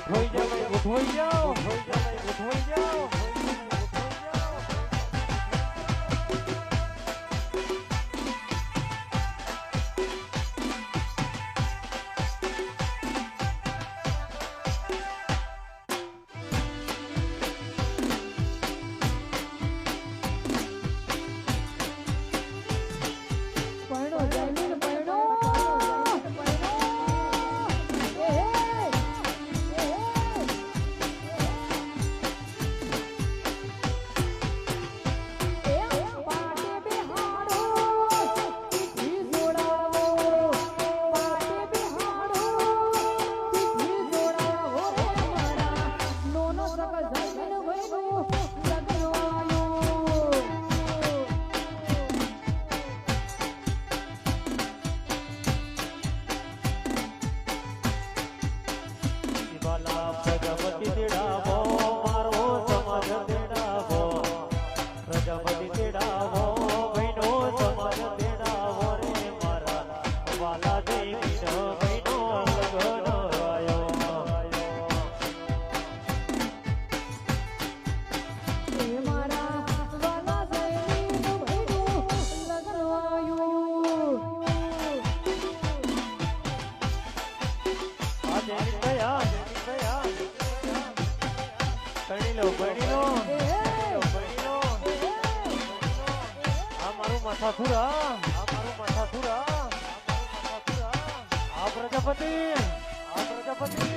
ઉઠોઈ જાવ ઉઠોઈ જાવ ઉઠોઈ જાવ ઉઠોઈ જાવ મારું માથાથું રામ આ મારું માથાથું રામ આ મારું માથાથું રામ આ પ્રજાપતિ આ પ્રજાપતિ.